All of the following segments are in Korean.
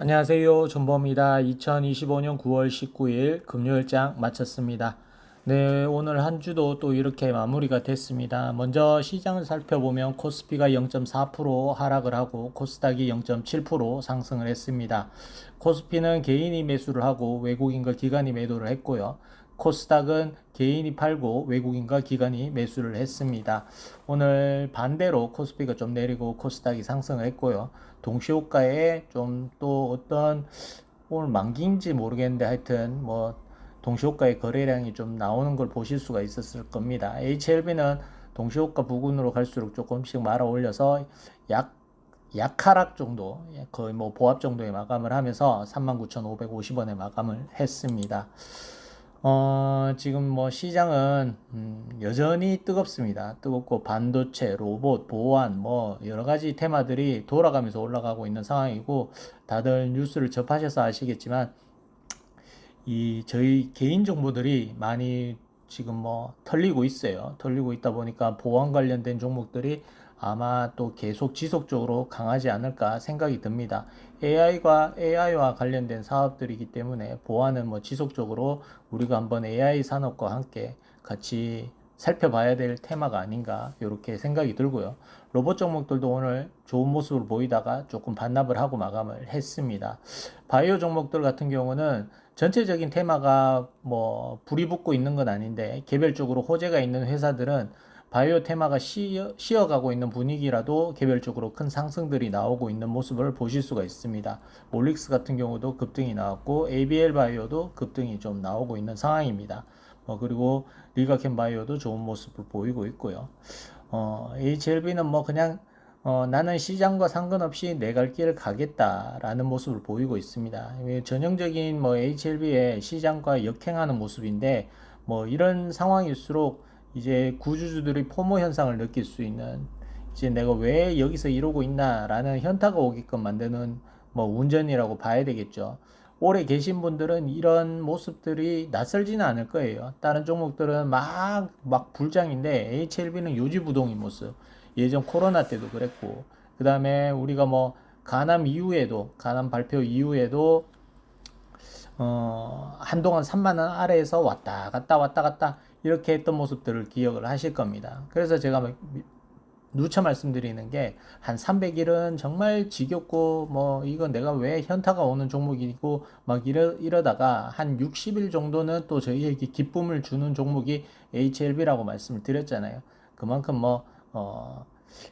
안녕하세요. 존버입니다. 2025년 9월 19일 금요일장 마쳤습니다. 네, 오늘 한 주도 또 이렇게 마무리가 됐습니다. 먼저 시장을 살펴보면 코스피가 0.4% 하락을 하고 코스닥이 0.7% 상승을 했습니다. 코스피는 개인이 매수를 하고 외국인과 기관이 매도를 했고요. 코스닥은 개인이 팔고 외국인과 기관이 매수를 했습니다. 오늘 반대로 코스피가 좀 내리고 코스닥이 상승을 했고요. 동시호가에 좀 또 어떤 오늘 만기인지 모르겠는데 하여튼 뭐 동시호가의 거래량이 좀 나오는 걸 보실 수가 있었을 겁니다. HLB는 동시호가 부근으로 갈수록 조금씩 말아 올려서 약 약하락 정도, 거의 뭐 보합 정도의 마감을 하면서 39,550원에 마감을 했습니다. 어, 지금 뭐 시장은 음, 여전히 뜨겁습니다. 뜨겁고 반도체, 로봇, 보안 뭐 여러 가지 테마들이 돌아가면서 올라가고 있는 상황이고 다들 뉴스를 접하셔서 아시겠지만 이 저희 개인 정보들이 많이 지금 뭐 털리고 있어요. 털리고 있다 보니까 보안 관련된 종목들이 아마 또 계속 지속적으로 강하지 않을까 생각이 듭니다. AI과 AI와 관련된 사업들이기 때문에 보안은 뭐 지속적으로 우리가 한번 AI 산업과 함께 같이 살펴봐야 될 테마가 아닌가 이렇게 생각이 들고요. 로봇 종목들도 오늘 좋은 모습을 보이다가 조금 반납을 하고 마감을 했습니다. 바이오 종목들 같은 경우는 전체적인 테마가 뭐 불이 붙고 있는 건 아닌데 개별적으로 호재가 있는 회사들은 바이오 테마가 쉬어, 쉬어 가고 있는 분위기라도 개별적으로 큰 상승들이 나오고 있는 모습을 보실 수가 있습니다. 몰릭스 같은 경우도 급등이 나왔고 ABL 바이오도 급등이 좀 나오고 있는 상황입니다. 뭐 그리고 리가켄 바이오도 좋은 모습을 보이고 있고요. 어, HLB는 뭐 그냥 어, 나는 시장과 상관없이 내 갈길 가겠다라는 모습을 보이고 있습니다. 전형적인 뭐 HLB의 시장과 역행하는 모습인데 뭐 이런 상황일수록 이제 구주주들이 포모 현상을 느낄 수 있는 이제 내가 왜 여기서 이러고 있나라는 현타가 오게끔 만드는 뭐 운전이라고 봐야 되겠죠. 오래 계신 분들은 이런 모습들이 낯설지는 않을 거예요. 다른 종목들은 막, 막 불장인데 HLB는 요지부동인 모습. 예전 코로나 때도 그랬고. 그 다음에 우리가 뭐 가남 이후에도, 가남 발표 이후에도 어, 한동안 3만원 아래에서 왔다 갔다 왔다 갔다 이렇게 했던 모습들을 기억을 하실 겁니다. 그래서 제가 누차 말씀드리는 게 한 300일은 정말 지겹고 뭐 이건 내가 왜 현타가 오는 종목이고 막 이러, 이러다가 한 60일 정도는 또 저희에게 기쁨을 주는 종목이 HLB라고 말씀을 드렸잖아요. 그만큼 뭐 어,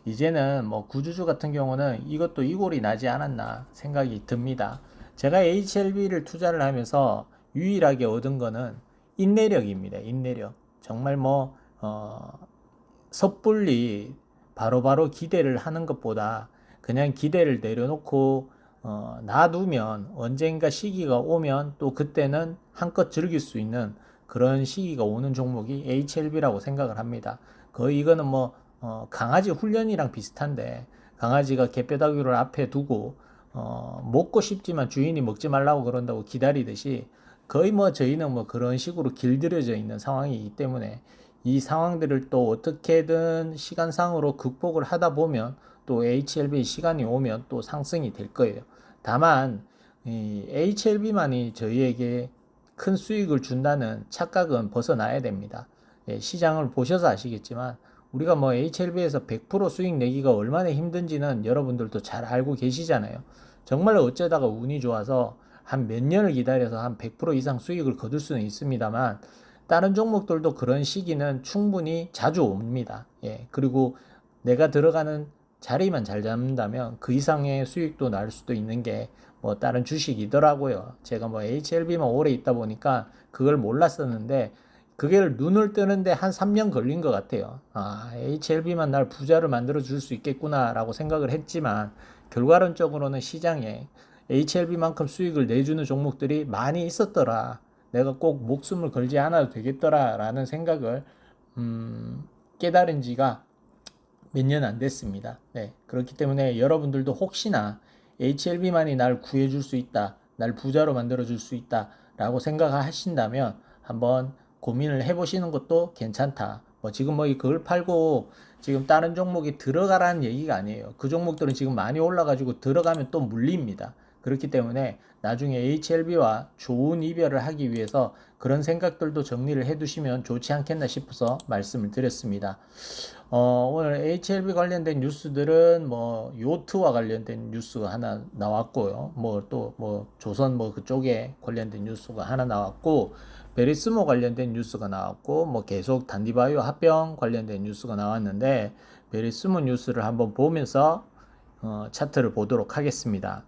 이제는 뭐 구주주 같은 경우는 이것도 이골이 나지 않았나 생각이 듭니다. 제가 HLB를 투자를 하면서 유일하게 얻은 거는 인내력입니다. 인내력. 정말 뭐, 어, 섣불리 바로 바로 기대를 하는 것보다 그냥 기대를 내려놓고 어, 놔두면 언젠가 시기가 오면 또 그때는 한껏 즐길 수 있는 그런 시기가 오는 종목이 HLB라고 생각을 합니다. 거의 이거는 뭐 어, 강아지 훈련이랑 비슷한데 강아지가 개뼈다귀를 앞에 두고 어, 먹고 싶지만 주인이 먹지 말라고 그런다고 기다리듯이 거의 뭐 저희는 뭐 그런 식으로 길들여져 있는 상황이기 때문에 이 상황들을 또 어떻게든 시간상으로 극복을 하다 보면 또 HLB 시간이 오면 또 상승이 될 거예요. 다만 이 HLB만이 저희에게 큰 수익을 준다는 착각은 벗어나야 됩니다. 예, 시장을 보셔서 아시겠지만 우리가 뭐 HLB에서 100% 수익 내기가 얼마나 힘든지는 여러분들도 잘 알고 계시잖아요. 정말 어쩌다가 운이 좋아서 한 몇 년을 기다려서 한 100% 이상 수익을 거둘 수는 있습니다만 다른 종목들도 그런 시기는 충분히 자주 옵니다. 예. 그리고 내가 들어가는 자리만 잘 잡는다면 그 이상의 수익도 날 수도 있는 게 뭐 다른 주식이더라고요. 제가 뭐 HLB만 오래 있다 보니까 그걸 몰랐었는데 그게 눈을 뜨는데 한 3년 걸린 것 같아요. 아, HLB만 날 부자를 만들어 줄 수 있겠구나라고 생각을 했지만 결과론적으로는 시장에 HLB만큼 수익을 내주는 종목들이 많이 있었더라. 내가 꼭 목숨을 걸지 않아도 되겠더라라는 생각을 음, 깨달은 지가 몇 년 안 됐습니다. 네, 그렇기 때문에 여러분들도 혹시나 HLB만이 날 구해줄 수 있다, 날 부자로 만들어줄 수 있다라고 생각하신다면 한번 고민을 해보시는 것도 괜찮다. 뭐 지금 뭐 그걸 팔고 지금 다른 종목이 들어가라는 얘기가 아니에요. 그 종목들은 지금 많이 올라가지고 들어가면 또 물립니다. 그렇기 때문에 나중에 HLB와 좋은 이별을 하기 위해서 그런 생각들도 정리를 해 두시면 좋지 않겠나 싶어서 말씀을 드렸습니다. 어, 오늘 HLB 관련된 뉴스들은 뭐 요트와 관련된 뉴스가 하나 나왔고요. 뭐 또뭐 조선 뭐 그쪽에 관련된 뉴스가 하나 나왔고 베리스모 관련된 뉴스가 나왔고 뭐 계속 단디바이오 합병 관련된 뉴스가 나왔는데 베리스모 뉴스를 한번 보면서 어, 차트를 보도록 하겠습니다.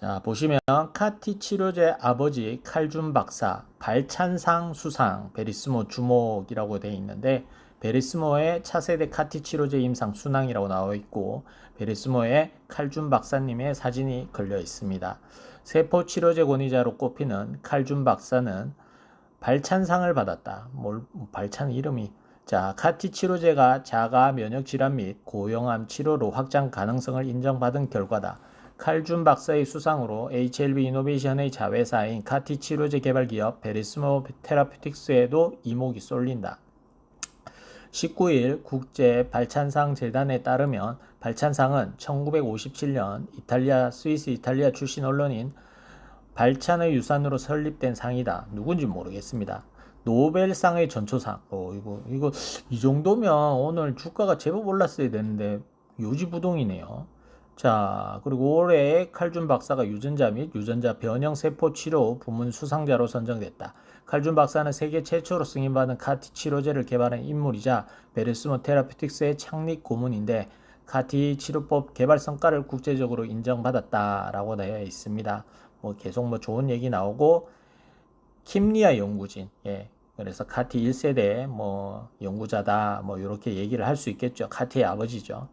자, 보시면 카티 치료제 아버지 칼준 박사 발찬상 수상 베리스모 주목이라고 되어 있는데 베리스모의 차세대 카티 치료제 임상 순항이라고 나와 있고 베리스모의 칼준 박사님의 사진이 걸려 있습니다. 세포 치료제 권위자로 꼽히는 칼준 박사는 발찬상을 받았다. 뭘 발찬 이름이 자, 카티 치료제가 자가 면역 질환 및 고용암 치료로 확장 가능성을 인정받은 결과다. 칼준 박사의 수상으로 HLB 이노베이션의 자회사인 카티 치료제 개발 기업 베리스모 테라피틱스에도 이목이 쏠린다. 19일 국제 발찬상 재단에 따르면 발찬상은 1957년 이탈리아 스위스 이탈리아 출신 언론인 발찬의 유산으로 설립된 상이다. 누군지 모르겠습니다. 노벨상의 전초상. 어, 이거, 이거, 이 정도면 오늘 주가가 제법 올랐어야 되는데, 요지부동이네요. 자, 그리고 올해 칼준 박사가 유전자 및 유전자 변형 세포 치료 부문 수상자로 선정됐다. 칼준 박사는 세계 최초로 승인받은 카티 치료제를 개발한 인물이자 베르스모 테라피틱스의 창립 고문인데, 카티 치료법 개발 성과를 국제적으로 인정받았다라고 되어 있습니다. 뭐 계속 뭐 좋은 얘기 나오고 킴리아 연구진 예 그래서 카티 1세대 뭐 연구자다 뭐 이렇게 얘기를 할 수 있겠죠 카티의 아버지죠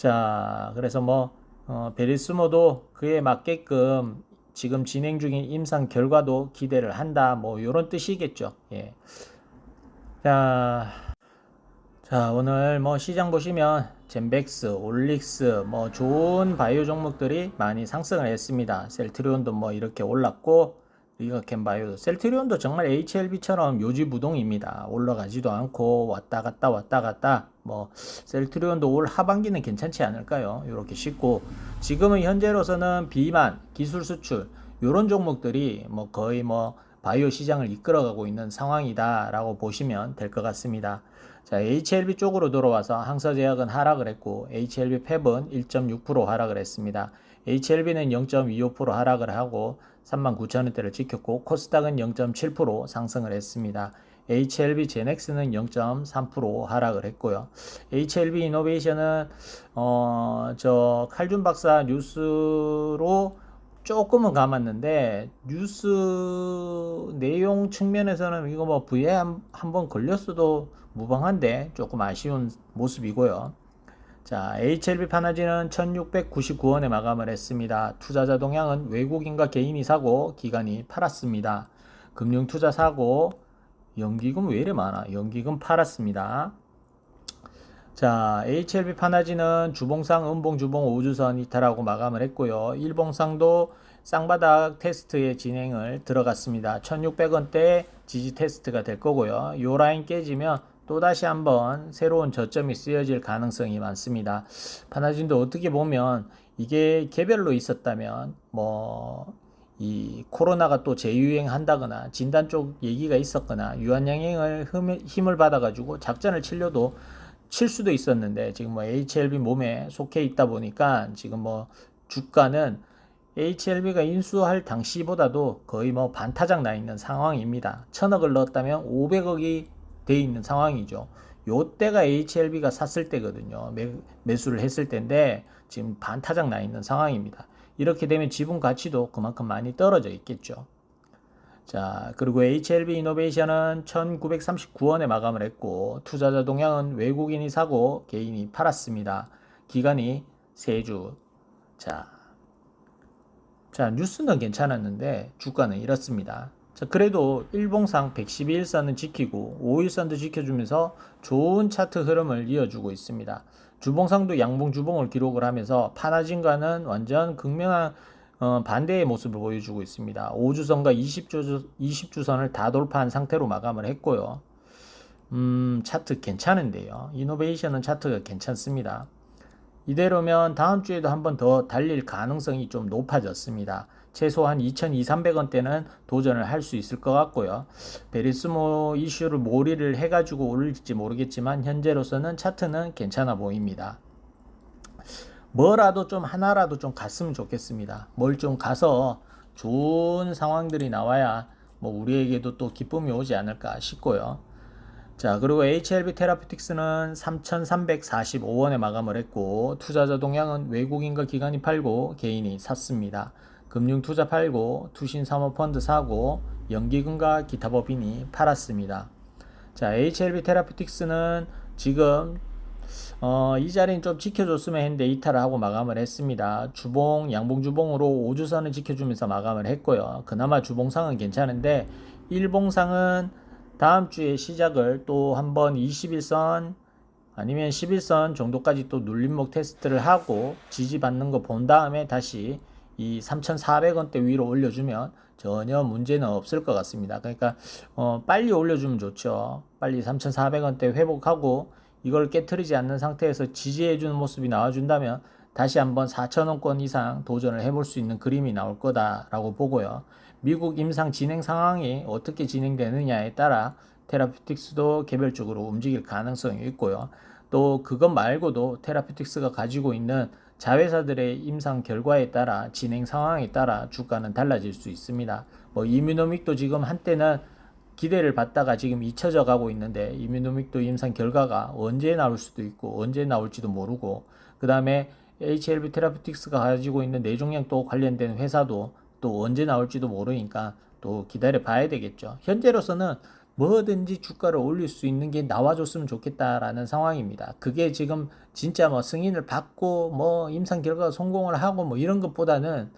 자 그래서 뭐 어, 베리스모도 그에 맞게끔 지금 진행 중인 임상 결과도 기대를 한다 뭐 이런 뜻이겠죠 예. 자, 자 오늘 뭐 시장 보시면 젠백스, 올릭스 뭐 좋은 바이오 종목들이 많이 상승을 했습니다. 셀트리온도 뭐 이렇게 올랐고 리가캔 바이오도 셀트리온도 정말 HLB처럼 요지부동입니다. 올라가지도 않고 왔다 갔다 왔다 갔다 뭐 셀트리온도 올 하반기는 괜찮지 않을까요? 이렇게 쉽고 지금은 현재로서는 비만, 기술 수출 이런 종목들이 뭐 거의 뭐 바이오 시장을 이끌어가고 있는 상황이다라고 보시면 될 것 같습니다. 자, HLB 쪽으로 들어와서 항서제약은 하락을 했고 HLB 펩은 1.6% 하락을 했습니다. HLB는 0.25% 하락을 하고 39,000원대를 지켰고 코스닥은 0.7% 상승을 했습니다. HLB 제넥스는 0.3% 하락을 했고요. HLB 이노베이션은 어 저 칼준 박사 뉴스로 조금은 감았는데 뉴스 내용 측면에서는 이거 뭐 V에 한번 걸렸어도 무방한데 조금 아쉬운 모습이고요. 자, HLB 파나지는 1699원에 마감을 했습니다. 투자자 동향은 외국인과 개인이 사고 기관이 팔았습니다. 금융투자 사고 연기금 왜 이래 많아? 연기금 팔았습니다. 자, HLB 파나지는 주봉상, 음봉, 주봉, 우주선 이탈하고 마감을 했고요. 일봉상도 쌍바닥 테스트의 진행을 들어갔습니다. 1600원대 지지 테스트가 될 거고요. 요 라인 깨지면 또다시 한번 새로운 저점이 쓰여질 가능성이 많습니다. 파나진도 어떻게 보면 이게 개별로 있었다면 뭐 이 코로나가 또 재유행한다거나 진단 쪽 얘기가 있었거나 유한양행을 힘을 받아가지고 작전을 치려도 칠 수도 있었는데 지금 뭐 HLB 몸에 속해 있다 보니까 지금 뭐 주가는 HLB가 인수할 당시보다도 거의 뭐 반타작 나 있는 상황입니다. 천억을 넣었다면 500억이 돼 있는 상황이죠. 요때가 HLB가 샀을 때거든요. 매, 매수를 했을 때인데 지금 반타작 나 있는 상황입니다. 이렇게 되면 지분 가치도 그만큼 많이 떨어져 있겠죠. 자, 그리고 HLB 이노베이션은 1939원에 마감을 했고, 투자자 동향은 외국인이 사고 개인이 팔았습니다. 기간이 3주. 자, 자, 뉴스는 괜찮았는데 주가는 이렇습니다. 자, 그래도 일봉상 112일선은 지키고 5일선도 지켜주면서 좋은 차트 흐름을 이어주고 있습니다. 주봉상도 양봉 주봉을 기록을 하면서 파나진과는 완전 극명한 어, 반대의 모습을 보여주고 있습니다. 5주선과 20주, 20주선을 다 돌파한 상태로 마감을 했고요. 음, 차트 괜찮은데요. 이노베이션은 차트가 괜찮습니다. 이대로면 다음 주에도 한 번 더 달릴 가능성이 좀 높아졌습니다. 최소 한 2,200원대는 도전을 할 수 있을 것 같고요. 베리스모 이슈를 몰이를 해가지고 올릴지 모르겠지만 현재로서는 차트는 괜찮아 보입니다. 뭐라도 좀 하나라도 좀 갔으면 좋겠습니다. 뭘 좀 가서 좋은 상황들이 나와야 뭐 우리에게도 또 기쁨이 오지 않을까 싶고요. 자, 그리고 HLB 테라피틱스는 3,345원에 마감을 했고 투자자 동향은 외국인과 기관이 팔고 개인이 샀습니다. 금융투자 팔고 투신 사모펀드 사고 연기금과 기타 법인이 팔았습니다. 자, HLB 테라피틱스는 지금 어, 이 자리는 좀 지켜줬으면 했는데 이탈을 하고 마감을 했습니다. 주봉, 양봉 주봉으로 5주선을 지켜주면서 마감을 했고요. 그나마 주봉상은 괜찮은데 일봉상은 다음 주에 시작을 또 한번 21선 아니면 11선 정도까지 또 눌림목 테스트를 하고 지지받는 거 본 다음에 다시 이 3,400원대 위로 올려주면 전혀 문제는 없을 것 같습니다. 그러니까 어, 빨리 올려주면 좋죠. 빨리 3,400원대 회복하고 이걸 깨트리지 않는 상태에서 지지해주는 모습이 나와준다면 다시 한번 4천원권 이상 도전을 해볼 수 있는 그림이 나올 거다라고 보고요. 미국 임상 진행 상황이 어떻게 진행되느냐에 따라 테라피틱스도 개별적으로 움직일 가능성이 있고요. 또 그것 말고도 테라피틱스가 가지고 있는 자회사들의 임상 결과에 따라 진행 상황에 따라 주가는 달라질 수 있습니다. 뭐 이뮤노믹도 지금 한때는 기대를 받다가 지금 잊혀져 가고 있는데 이뮤노믹도 임상 결과가 언제 나올 수도 있고 언제 나올지도 모르고 그 다음에 HLB 테라피틱스가 가지고 있는 뇌종양도 관련된 회사도 또 언제 나올지도 모르니까 또 기다려 봐야 되겠죠. 현재로서는 뭐든지 주가를 올릴 수 있는 게 나와줬으면 좋겠다라는 상황입니다. 그게 지금 진짜 뭐 승인을 받고 뭐 임상 결과가 성공을 하고 뭐 이런 것보다는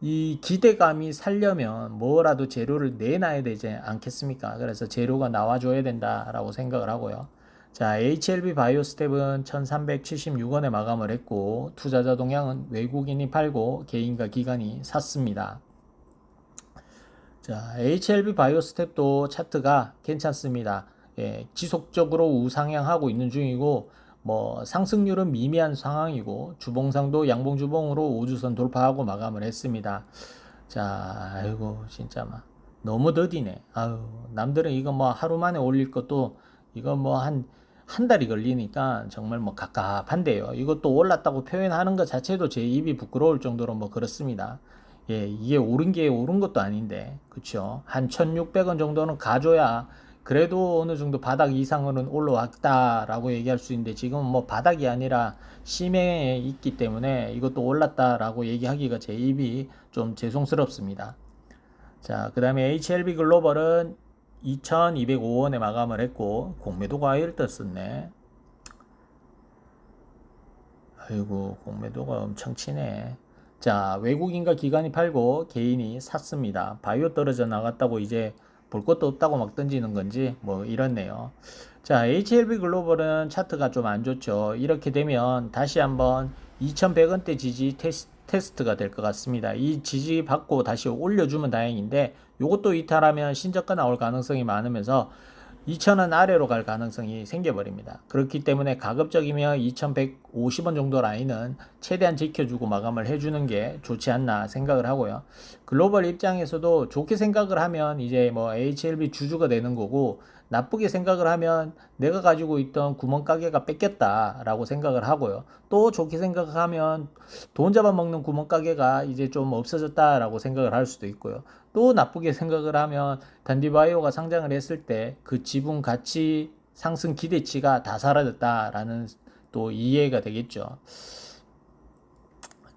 이 기대감이 살려면 뭐라도 재료를 내놔야 되지 않겠습니까? 그래서 재료가 나와줘야 된다라고 생각을 하고요. 자, HLB 바이오스텝은 1376원에 마감을 했고, 투자자 동향은 외국인이 팔고 개인과 기관이 샀습니다. 자, HLB 바이오 스텝도 차트가 괜찮습니다. 예, 지속적으로 우상향하고 있는 중이고, 뭐 상승률은 미미한 상황이고 주봉상도 양봉 주봉으로 5주선 돌파하고 마감을 했습니다. 자, 아이고 진짜 막 너무 더디네. 아유, 남들은 이거 뭐 하루 만에 올릴 것도 이거 뭐 한 한 달이 걸리니까 정말 뭐 갑갑한데요. 이것도 올랐다고 표현하는 것 자체도 제 입이 부끄러울 정도로 뭐 그렇습니다. 예, 이게 오른 게 오른 것도 아닌데, 그쵸? 한 1600원 정도는 가줘야 그래도 어느 정도 바닥 이상으로는 올라왔다라고 얘기할 수 있는데 지금 뭐 바닥이 아니라 심해에 있기 때문에 이것도 올랐다라고 얘기하기가 제 입이 좀 죄송스럽습니다. 자, 그 다음에 HLB 글로벌은 2205원에 마감을 했고 공매도가 1등 썼네. 아이고 공매도가 엄청 치네. 자, 외국인과 기관이 팔고 개인이 샀습니다. 바이오 떨어져 나갔다고 이제 볼 것도 없다고 막 던지는 건지 뭐 이렇네요. 자, HLB 글로벌은 차트가 좀 안 좋죠. 이렇게 되면 다시 한번 2100원대 지지 테스, 테스트가 될 것 같습니다. 이 지지 받고 다시 올려주면 다행인데 이것도 이탈하면 신저가 나올 가능성이 많으면서 2,000원 아래로 갈 가능성이 생겨버립니다. 그렇기 때문에 가급적이면 2,150원 정도 라인은 최대한 지켜주고 마감을 해주는 게 좋지 않나 생각을 하고요. 글로벌 입장에서도 좋게 생각을 하면 이제 뭐 HLB 주주가 되는 거고 나쁘게 생각을 하면 내가 가지고 있던 구멍가게가 뺏겼다라고 생각을 하고요. 또 좋게 생각하면 돈 잡아먹는 구멍가게가 이제 좀 없어졌다라고 생각을 할 수도 있고요. 또 나쁘게 생각을 하면 단디바이오가 상장을 했을 때 그 지분 가치 상승 기대치가 다 사라졌다라는 또 이해가 되겠죠.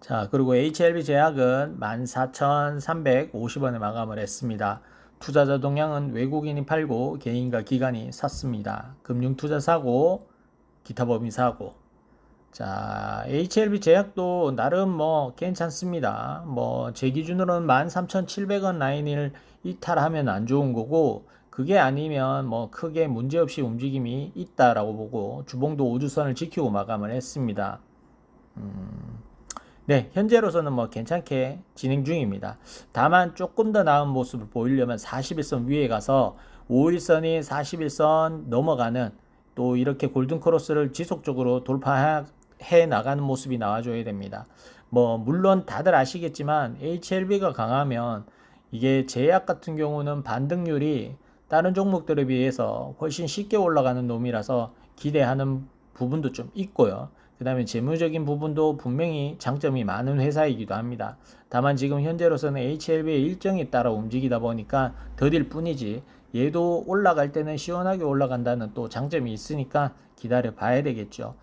자, 그리고 HLB 제약은 14,350원에 마감을 했습니다. 투자자 동향은 외국인이 팔고 개인과 기관이 샀습니다. 금융투자 사고, 기타 법인 사고. 자, HLB 제약도 나름 뭐 괜찮습니다. 뭐 제 기준으로는 13,700원 라인을 이탈하면 안 좋은 거고 그게 아니면 뭐 크게 문제없이 움직임이 있다라고 보고 주봉도 5주선을 지키고 마감을 했습니다. 음. 네, 현재로서는 뭐 괜찮게 진행 중입니다. 다만 조금 더 나은 모습을 보이려면 41선 위에 가서 5일선이 41선 넘어가는 또 이렇게 골든 크로스를 지속적으로 돌파해 해 나가는 모습이 나와줘야 됩니다. 뭐 물론 다들 아시겠지만 HLB가 강하면 이게 제약 같은 경우는 반등률이 다른 종목들에 비해서 훨씬 쉽게 올라가는 놈이라서 기대하는 부분도 좀 있고요. 그 다음에 재무적인 부분도 분명히 장점이 많은 회사이기도 합니다. 다만 지금 현재로서는 HLB의 일정에 따라 움직이다 보니까 더딜 뿐이지 얘도 올라갈 때는 시원하게 올라간다는 또 장점이 있으니까 기다려 봐야 되겠죠.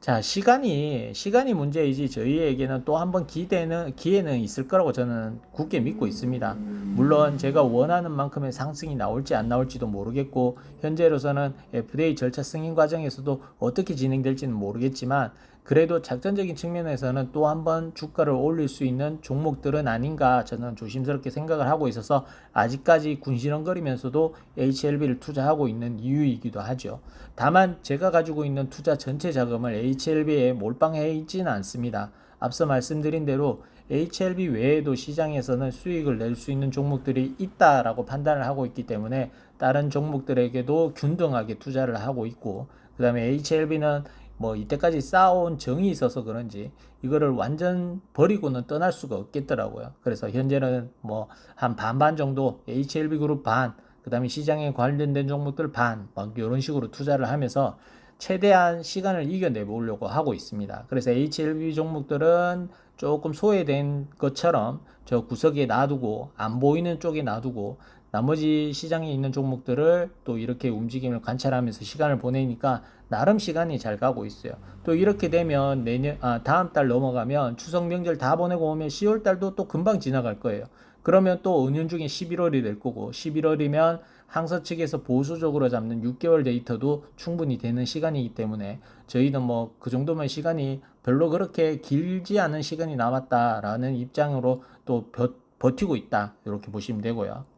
자, 시간이 시간이 문제이지 저희에게는 또 한번 기대는 기회는 있을 거라고 저는 굳게 믿고 있습니다. 물론 제가 원하는 만큼의 상승이 나올지 안 나올지도 모르겠고 현재로서는 FDA 절차 승인 과정에서도 어떻게 진행될지는 모르겠지만 그래도 작전적인 측면에서는 또 한 번 주가를 올릴 수 있는 종목들은 아닌가 저는 조심스럽게 생각을 하고 있어서 아직까지 군시렁거리면서도 HLB를 투자하고 있는 이유이기도 하죠. 다만 제가 가지고 있는 투자 전체 자금을 HLB에 몰빵해 있지는 않습니다. 앞서 말씀드린 대로 HLB 외에도 시장에서는 수익을 낼 수 있는 종목들이 있다라고 판단을 하고 있기 때문에 다른 종목들에게도 균등하게 투자를 하고 있고 그 다음에 HLB는 뭐 이때까지 쌓아온 정이 있어서 그런지 이거를 완전 버리고는 떠날 수가 없겠더라고요. 그래서 현재는 뭐 한 반반 정도 HLB 그룹 반, 그 다음에 시장에 관련된 종목들 반, 막 이런 식으로 투자를 하면서 최대한 시간을 이겨내 보려고 하고 있습니다. 그래서 HLB 종목들은 조금 소외된 것처럼 저 구석에 놔두고 안 보이는 쪽에 놔두고 나머지 시장에 있는 종목들을 또 이렇게 움직임을 관찰하면서 시간을 보내니까 나름 시간이 잘 가고 있어요. 또 이렇게 되면 내년 아 다음 달 넘어가면 추석 명절 다 보내고 오면 10월 달도 또 금방 지나갈 거예요. 그러면 또 은연 중에 11월이 될 거고 11월이면 항서 측에서 보수적으로 잡는 6개월 데이터도 충분히 되는 시간이기 때문에 저희는 뭐 그 정도면 시간이 별로 그렇게 길지 않은 시간이 남았다라는 입장으로 또 버, 버티고 있다 이렇게 보시면 되고요.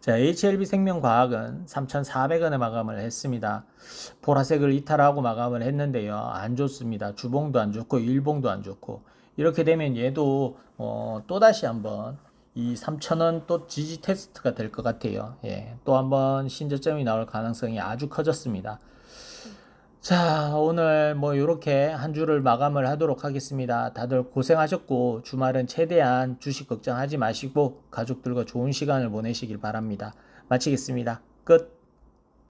자, HLB 생명과학은 3,400원에 마감을 했습니다. 보라색을 이탈하고 마감을 했는데요. 안 좋습니다. 주봉도 안 좋고 일봉도 안 좋고 이렇게 되면 얘도 어, 또다시 한번 이 3,000원 또 지지 테스트가 될 것 같아요. 예, 또 한번 신저점이 나올 가능성이 아주 커졌습니다. 자, 오늘 뭐 이렇게 한 주를 마감을 하도록 하겠습니다. 다들 고생하셨고 주말은 최대한 주식 걱정하지 마시고 가족들과 좋은 시간을 보내시길 바랍니다. 마치겠습니다. 끝.